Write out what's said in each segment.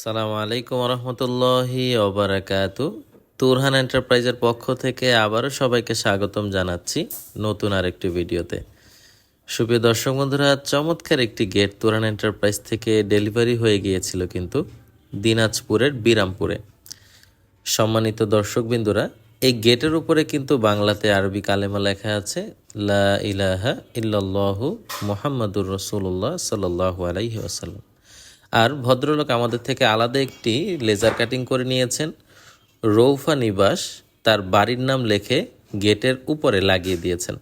সালামু আলাইকুম রহমতুল্লাহি ওবরাকাত। তুরহান এন্টারপ্রাইজের পক্ষ থেকে আবারও সবাইকে স্বাগতম জানাচ্ছি নতুন আরেকটি ভিডিওতে। সুপ্রিয় দর্শক বন্ধুরা, চমৎকার একটি গেট তুরহান এন্টারপ্রাইজ থেকে ডেলিভারি হয়ে গিয়েছিল কিন্তু দিনাজপুরের বিরামপুরে। সম্মানিত দর্শকবিন্দুরা এই গেটের উপরে কিন্তু বাংলাতে আরবি কালেমা লেখা আছে, লা ইলাহা ইল্লাল্লাহু মুহাম্মাদুর রসুল্লাহ সাল্লাল্লাহু আলাইহি ওয়াসাল্লাম। আর ভদ্রলোক আমাদের থেকে আলাদা একটি লেজার কাটিং করে নিয়েছেন। রৌফা নিবাস তার বাড়ির নাম লেখে গেটের উপরে লাগিয়ে দিয়েছেন।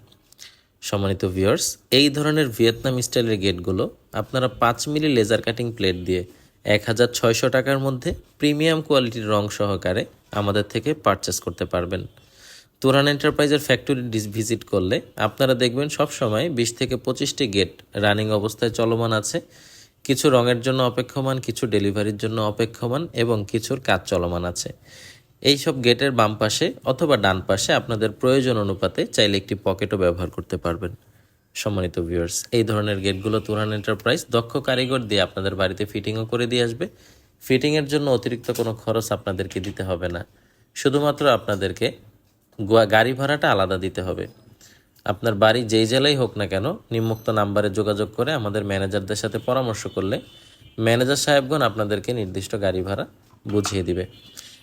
সম্মানিত ভিউয়ার্স এই ধরনের ভিয়েতনাম স্টাইলের গেটগুলো আপনারা পাঁচ মিলি লেজার কাটিং প্লেট দিয়ে এক হাজার ছয়শো টাকার মধ্যে প্রিমিয়াম কোয়ালিটির রং সহকারে আমাদের থেকে পারচেস করতে পারবেন। তুরান এন্টারপ্রাইজের ফ্যাক্টরি ভিজিট করলে আপনারা দেখবেন সব সময় বিশ থেকে পঁচিশটি গেট রানিং অবস্থায় চলমান আছে। কিছু রঙের জন্য অপেক্ষমান, কিছু ডেলিভারির জন্য অপেক্ষমান এবং কিছুর কাজ চলমান আছে। এই সব গেটের বাম পাশে অথবা ডান পাশে আপনাদের প্রয়োজন অনুপাতে চাইলে একটি পকেটও ব্যবহার করতে পারবেন। সম্মানিত ভিউয়ার্স, এই ধরনের গেটগুলো তুরান এন্টারপ্রাইজ দক্ষ কারিগর দিয়ে আপনাদের বাড়িতে ফিটিংও করে দিয়ে আসবে। ফিটিংয়ের জন্য অতিরিক্ত কোনো খরচ আপনাদেরকে দিতে হবে না। শুধুমাত্র আপনাদেরকে গাড়ি ভাড়াটা আলাদা দিতে হবে। আপনার বাড়ি যেই জেলায় হোক না কেন নিম্মুক্ত নাম্বারে যোগাযোগ করে আমাদের ম্যানেজারদের সাথে পরামর্শ করলে ম্যানেজার সাহেবগণ আপনাদেরকে নির্দিষ্ট গাড়ি ভাড়া বুঝিয়ে দিবে।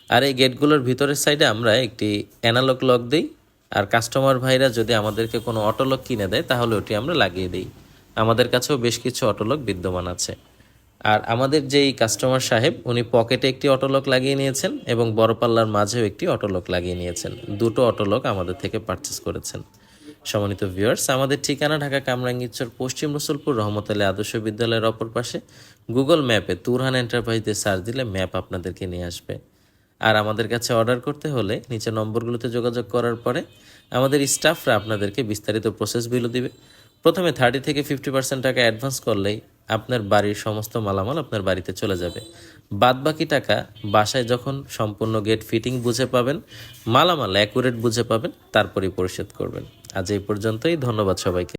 আর এই গেটগুলোর ভিতরের সাইডে আমরা একটি অ্যানালগ লক দিই, আর কাস্টমার ভাইরা যদি আমাদেরকে কোনো অটোলক কিনে দেয়, তাহলে ওটি আমরা লাগিয়ে দিই। আমাদের কাছেও বেশ কিছু অটোলক বিদ্যমান আছে। আর আমাদের যেই কাস্টমার সাহেব, উনি পকেটে একটি অটোলক লাগিয়ে নিয়েছেন এবং বড় পাল্লার মাঝেও একটি অটোলক লাগিয়ে নিয়েছেন। দুটো অটোলক আমাদের থেকে পারচেস করেছেন। সম্মানিত ভিউয়ার্স আমাদের ঠিকানা ঢাকা কামরাঙ্গীরচর, পশ্চিম রসুলপুর, রহমত আলী আদর্শ বিদ্যালয়ের অপর পাশে। গুগল ম্যাপে তুরহান এন্টারপ্রাইজ সার্চ দিলে ম্যাপ আপনাদেরকে নিয়ে আসবে। আর আমাদের কাছে অর্ডার করতে হলে নিচে নম্বরগুলোতে যোগাযোগ করার পরে আমাদের স্টাফরা আপনাদেরকে বিস্তারিত প্রসেস বিলও দিবে। প্রথমে থার্টি থেকে ফিফটি পার্সেন্ট টাকা অ্যাডভান্স করলেই আপনার বাড়ির সমস্ত মালামাল আপনার বাড়িতে চলে যাবে। বাদ বাকি টাকা বাসায় যখন সম্পূর্ণ গেট ফিটিং বুঝে পাবেন, মালামাল অ্যাকুরেট বুঝে পাবেন, তারপরেই পরিশোধ করবেন। আজ এই পর্যন্তই ধন্যবাদ সবাইকে।